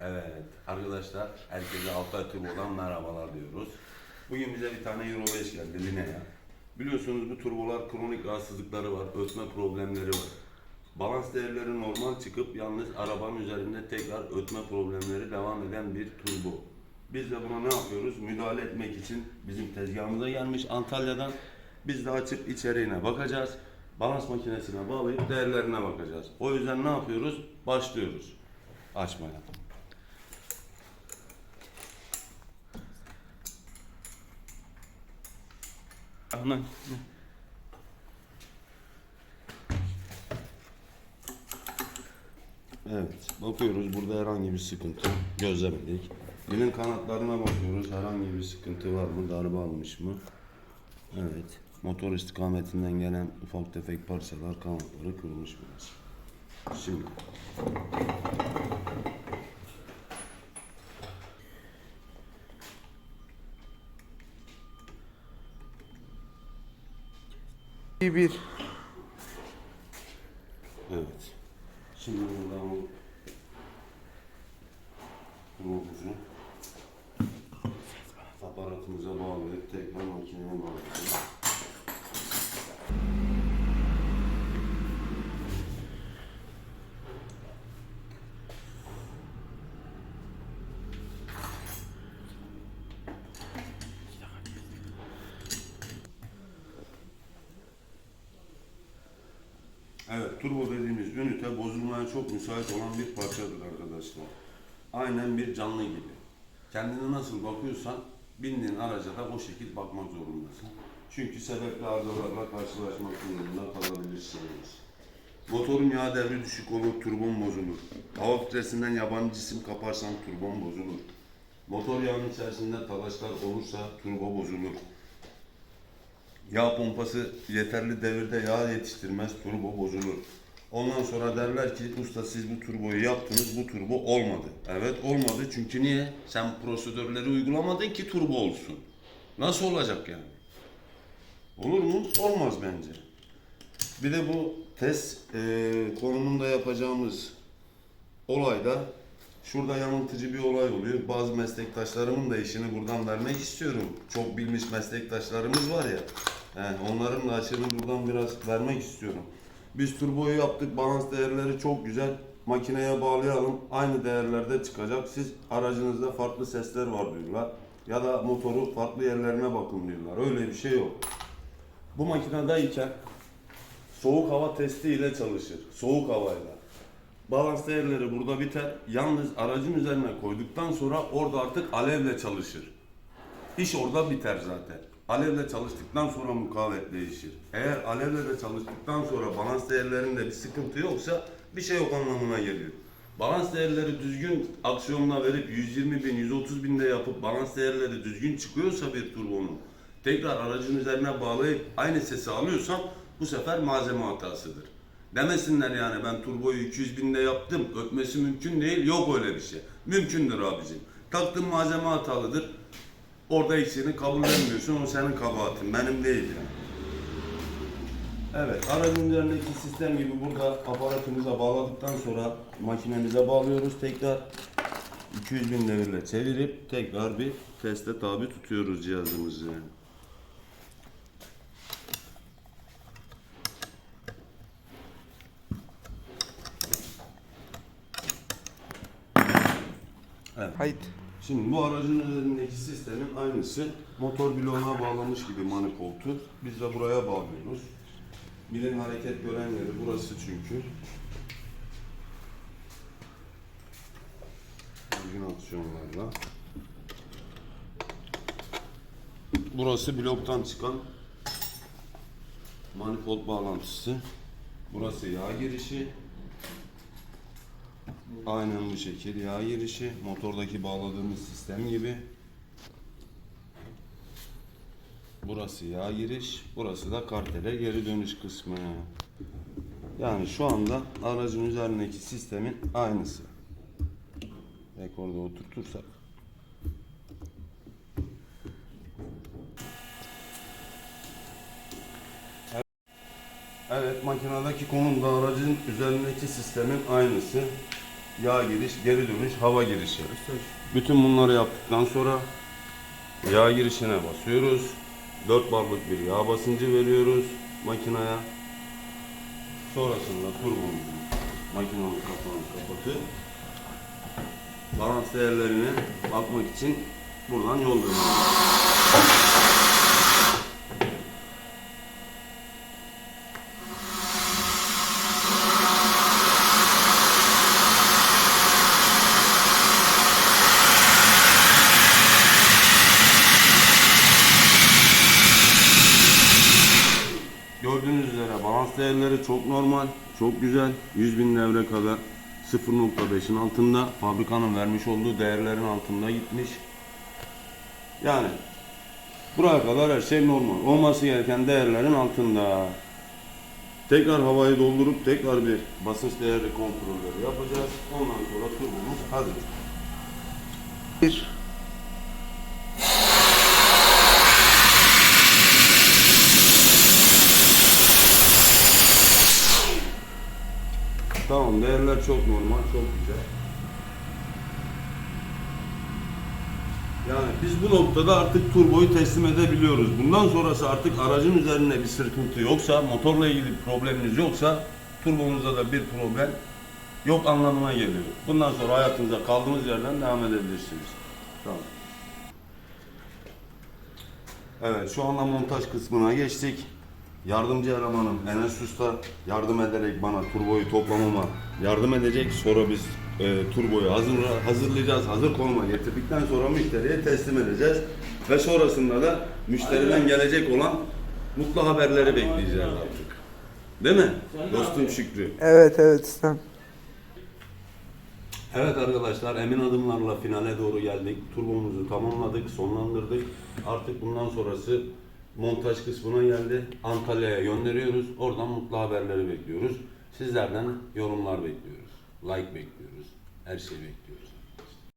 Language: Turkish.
Evet arkadaşlar herkese Altay Turbo'dan merhabalar diyoruz. Bugün bize bir tane Euro 5 geldi Linea'ya. Biliyorsunuz bu turbolar kronik rahatsızlıkları var, ötme problemleri var. Balans değerleri normal çıkıp yalnız arabanın üzerinde tekrar ötme problemleri devam eden bir turbo. Biz de buna ne yapıyoruz? Müdahale etmek için bizim tezgahımıza gelmiş Antalya'dan. Biz de açıp içeriğine bakacağız. Balans makinesine bağlayıp değerlerine bakacağız. O yüzden ne yapıyoruz? Başlıyoruz açmaya. Aman. Evet, bakıyoruz burada herhangi bir sıkıntı gözlemedik. Dilin kanatlarına bakıyoruz. Herhangi bir sıkıntı var mı? Darbe almış mı? Evet. Motor istikametinden gelen ufak tefek parçalar kanatları kırılmış biraz. Şimdi bir evet. Şimdi buradan bu robotu aparatımıza bağlayıp tekrar makineye bağlayacağız. Evet, turbo dediğimiz ünite bozulmaya çok müsait olan bir parçadır arkadaşlar. Aynen bir canlı gibi. Kendine nasıl bakıyorsan bindiğin araca da o şekil bakmak zorundasın. Çünkü sebepli arızalarla karşılaşmak durumunda kalabilirsiniz. Motorun yağ devri düşük olur, turbon bozulur. Hava filtresinden yabancı cisim kaparsan turbon bozulur. Motor yağının içerisinde talaşlar olursa turbo bozulur. Yağ pompası yeterli devirde yağ yetiştirmez, turbo bozulur. Ondan sonra derler ki usta siz bu turboyu yaptınız, bu turbo olmadı. Evet olmadı çünkü niye? Sen prosedürleri uygulamadın ki turbo olsun. Nasıl olacak yani? Olur mu? Olmaz bence. Bir de bu test e, konumunda yapacağımız olayda şurada yanıltıcı bir olay oluyor. Bazı meslektaşlarımın da işini buradan vermek istiyorum. Çok bilmiş meslektaşlarımız var ya. He, onların da açığını buradan biraz vermek istiyorum. Biz turboyu yaptık. Balans değerleri çok güzel. Makineye bağlayalım. Aynı değerlerde çıkacak. Siz aracınızda farklı sesler var diyorlar. Ya da motoru farklı yerlerine bakın diyorlar. Öyle bir şey yok. Bu makinedeyken soğuk hava testi ile çalışır. Soğuk havayla. Balans değerleri burada biter. Yalnız aracın üzerine koyduktan sonra orada artık alevle çalışır. İş orada biter zaten. Alevle çalıştıktan sonra mukavemet değişir. Eğer alevle de çalıştıktan sonra balans değerlerinde bir sıkıntı yoksa bir şey yok anlamına geliyor. Balans değerleri düzgün aksiyonla verip 120 bin, 130 binde yapıp balans değerleri düzgün çıkıyorsa bir turbonun tekrar aracın üzerine bağlayıp aynı sesi alıyorsan bu sefer malzeme hatasıdır. Demesinler yani ben turboyu 200 binde yaptım ötmesi mümkün değil yok öyle bir şey. Mümkündür abicim. Taktığın malzeme hatalıdır. Orada eksiğini kabullenmiyorsun o senin kabahatin benim değil yani. Evet, aracın üzerindeki sistem gibi burada aparatımıza bağladıktan sonra makinemize bağlıyoruz tekrar. 200 bin devirle çevirip tekrar bir teste tabi tutuyoruz cihazımızı. Evet. Haydi. Şimdi bu aracın üzerindeki sistemin aynısı motor bloğuna bağlamış gibi manifoldu. Biz de buraya bağlıyoruz. Milin hareket gören yeri burası çünkü. Koordinasyonlarla. Burası bloktan çıkan manifold bağlantısı. Burası yağ girişi. Aynen bu şekil yağ girişi. Motordaki bağladığımız sistem gibi. Burası yağ giriş. Burası da kartele geri dönüş kısmı. Yani şu anda aracın üzerindeki sistemin aynısı. Rekorda oturtursak. Evet makinedeki konum da aracın üzerindeki sistemin aynısı. Yağ giriş, geri dönüş, hava girişi. Bütün bunları yaptıktan sonra yağ girişine basıyoruz. 4 barlık bir yağ basıncı veriyoruz makineye. Sonrasında turbomuzun makinamın kapağını kapatıp balans değerlerine bakmak için buradan yol veriyoruz. Balans değerleri çok normal, çok güzel. 100 bin devre kadar 0.5'in altında, fabrikanın vermiş olduğu değerlerin altında gitmiş. Yani buraya kadar her şey normal. Olması gereken değerlerin altında. Tekrar havayı doldurup tekrar bir basınç değeri kontrolleri yapacağız. Ondan sonra turbomuz hazır. Bir. Tamam değerler çok normal, çok güzel. Yani biz bu noktada artık turboyu teslim edebiliyoruz. Bundan sonrası artık aracın üzerinde bir sıkıntı yoksa, motorla ilgili bir probleminiz yoksa turbomuzda da bir problem yok anlamına geliyor. Bundan sonra hayatınıza kaldığınız yerden devam edebilirsiniz. Tamam. Evet şu anda montaj kısmına geçtik. Yardımcı elemanım Enes Usta yardım ederek bana turboyu toplamama yardım edecek. Sonra biz e, turboyu hazır, hazırlayacağız. Hazır konuma getirdikten sonra müşteriye teslim edeceğiz. Ve sonrasında da müşteriden gelecek olan mutlu haberleri bekleyeceğiz artık. Değil mi? Dostum Şükrü. Evet evet ustam. Evet arkadaşlar emin adımlarla finale doğru geldik. Turbomuzu tamamladık, sonlandırdık. Artık bundan sonrası montaj kısmına geldi. Antalya'ya gönderiyoruz. Oradan mutlu haberleri bekliyoruz. Sizlerden yorumlar bekliyoruz. Like bekliyoruz. Her şeyi bekliyoruz.